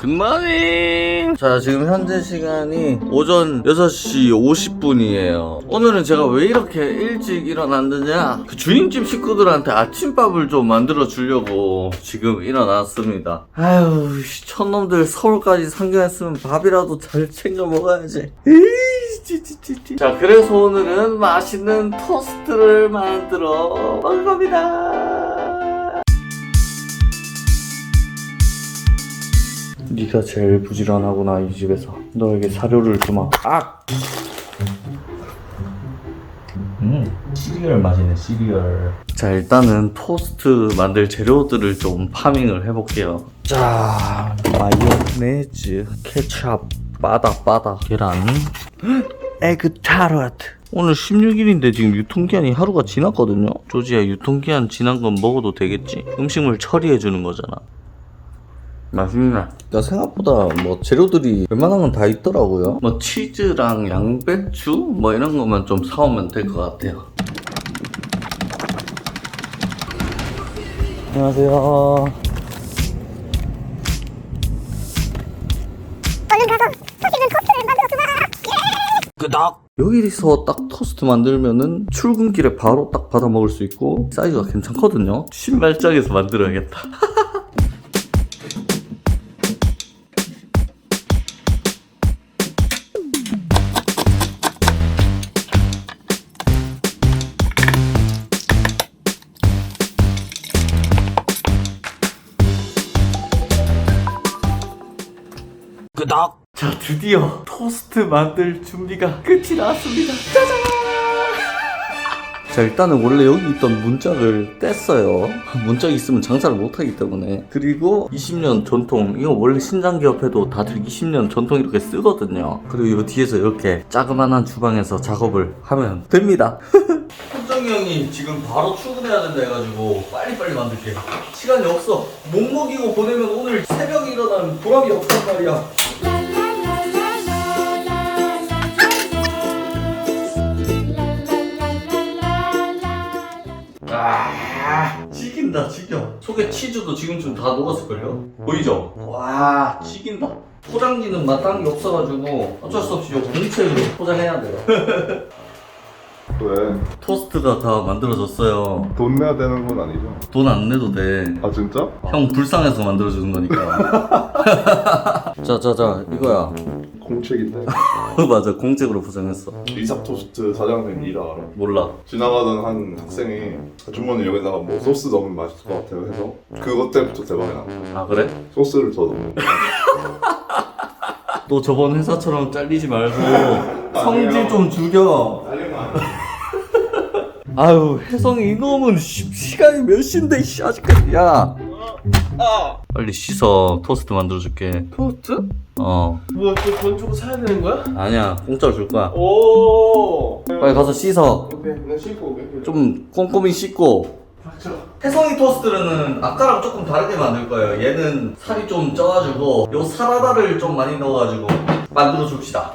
굿모닝 자 지금 현재 시간이 오전 6시 50분이에요. 오늘은 제가 왜 이렇게 일찍 일어났느냐? 그 주인집 식구들한테 아침밥을 좀 만들어 주려고 지금 일어났습니다. 아유 씨, 촌놈들 서울까지 상경했으면 밥이라도 잘 챙겨 먹어야지. 자 그래서 오늘은 맛있는 토스트를 만들어 먹을 겁니다 네가 제일 부지런하구나 이 집에서. 너에게 사료를 주마. 아! 음 시리얼 맛이네 시리얼. 자 일단은 토스트 만들 재료들을 좀 파밍을 해볼게요. 자 마요네즈 케찹 바다 바다 계란. 에그 타럿 오늘 16일인데 지금 유통기한이 하루가 지났거든요. 조지야 유통기한 지난 건 먹어도 되겠지? 음식물 처리해주는 거잖아 맛있네. 나 생각보다 뭐 재료들이 웬만한 건 다 있더라고요. 뭐 치즈랑 양배추 뭐 이런 것만 좀 사오면 될 것 같아요. 안녕하세요. 얼른 가서 맛있는 토스트를 만들어 주마 끄덕! 여기서 딱 토스트 만들면은 출근길에 바로 딱 받아 먹을 수 있고 사이즈가 괜찮거든요. 신발장에서 만들어야겠다. 끄덕! 자, 드디어 토스트 만들 준비가 끝이 났습니다. 짜잔! 자, 일단은 원래 여기 있던 문짝을 뗐어요. 문짝이 있으면 장사를 못하기 때문에. 그리고 20년 전통, 이거 원래 신장기업해도 다들 20년 전통 이렇게 쓰거든요. 그리고 이 뒤에서 이렇게 자그만한 주방에서 작업을 하면 됩니다. 현정이 형이 지금 바로 출근해야 된다 해가지고 빨리빨리 만들게. 시간이 없어. 못 먹이고 보내면 오늘 새벽에 일어나면 보람이 없단 말이야. 아, 지긴다, 지겨. 속에 치즈도 지금쯤 다 녹았을걸요? 보이죠? 와, 지긴다. 포장지는 마땅히 없어가지고 어쩔 수 없이 요 공책으로 포장해야 돼요. 왜? 토스트가 다 만들어졌어요. 돈 내야 되는 건 아니죠? 돈 안 내도 돼. 아 진짜? 형 불쌍해서 만들어주는 거니까. 자, 자, 자, 이거야. 공책인데. 맞아, 공책으로 포장했어. 이삭 토스트 사장님 일아 알아? 몰라. 지나가던 한 학생이 주머니 여기다가 뭐 소스 넣으면 맛있을 것 같아요. 해서 그것 때부터 대박이 나 아, 그래? 소스를 더 넣는 또 저번 회사처럼 잘리지 말고 성질 좀 죽여. 아유 혜성이 이놈은 시, 시간이 몇 시인데 씨 아직까지. 야. 빨리 씻어. 토스트 만들어줄게. 토스트? 어. 뭐야 또돈 주고 사야 되는 거야? 아니야 공짜로 줄 거야. 오. 빨리 가서 씻어. 오케이 나 씻고 오게 좀 꼼꼼히 씻고. 닥쳐. 혜성이 토스트는 아까랑 조금 다르게 만들 거예요. 얘는 살이 좀 쪄가지고 요 사라다를 좀 많이 넣어가지고 만들어 줍시다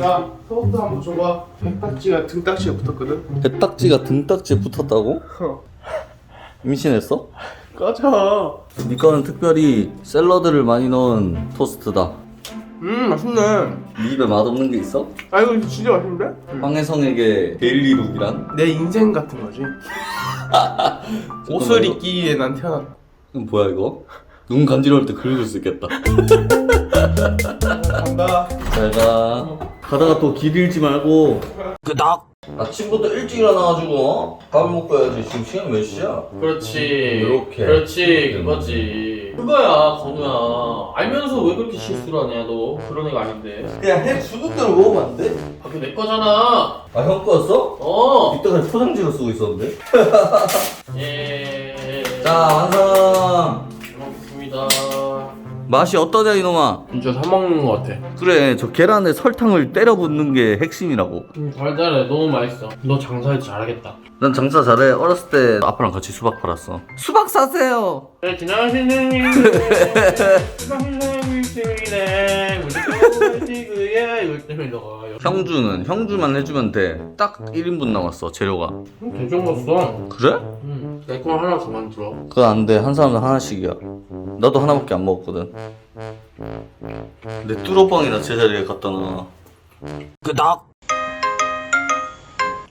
야 토스트 한번 줘봐 백딱지가 등딱지가 붙었거든 배딱지가 등딱지에 붙었다고? 어. 임신했어? 꺼져 니 거는 특별히 샐러드를 많이 넣은 토스트다 음 맛있네 네 입에 맛없는 게 있어? 아 이거 진짜 맛있는데? 황혜성에게 데일리 룩이란? 내 인생 같은 거지 옷을 입기에 난 태어났다 이건 뭐야 이거? 눈 간지러울 때 긁을 수 있겠다 간다 잘가 가다가 또 길 잃지 말고 끄덕 아침부터 일찍 일어나가지고 어? 밥을 먹고 해야지 지금 시간 몇 시야? 그렇지. 이렇게. 그렇지. 그거지. 그거야, 건우야. 알면서 왜 그렇게 실수를 하냐, 너. 그런 애가 아닌데. 그냥 해 주는 대로 먹으면 안 돼? 아, 그내 거잖아. 아 형 거였어? 어. 이때까지 포장지로 쓰고 있었는데 예. 자 완성. 맛이 어떠냐 이놈아 진짜 사 먹는 거 같아. 그래 저 계란에 설탕을 때려 붓는 게 핵심이라고 음, 달달해. 너무 맛있어. 너 장사할 줄 알겠다. 난 장사 잘해 어렸을 때 아빠랑 같이 수박 팔았어 수박 사세요 네, 지나가시는. 지나가시는 일이네. 그 때문에 너가 형주는 형주만 해주면 돼. 딱 1인분 남았어 재료가. 음, 괜찮았어. 그래? 응. 내거 하나 더 만들어. 그거 안 돼. 한 사람당 하나씩이야. 나도 하나밖에 안 먹었거든. 내 뚜러빵이나 제자리에 갖다 놔. 끄덕!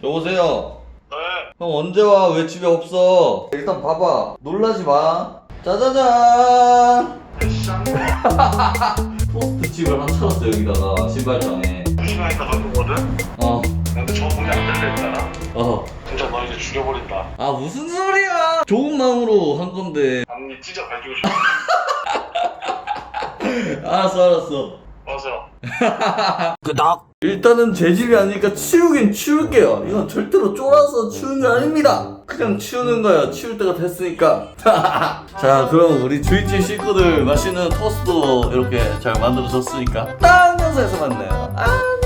여보세요? 네. 형 언제 와? 왜 집에 없어? 일단 봐봐. 놀라지 마. 짜자잔! 토스트 집을 하나 찾았어, 여기다가. 신발장에. 너 거거든? 어, 근데 저 문이 안 열렸잖아? 어. 진짜 너 이제 죽여버린다. 아, 무슨 소리야! 좋은 마음으로 한 건데. 앞니 찢어 가지고 싶어. 알았어, 알았어. 맞아. 끄덕! 일단은 재질이 아니니까 치우긴 치울게요. 이건 절대로 쫄아서 치우는 게 아닙니다. 그냥 치우는 거예요. 치울 때가 됐으니까. 자, 그럼 우리 주인집 식구들 맛있는 토스트도 이렇게 잘 만들어졌으니까 다음 영상에서 만나요. 아!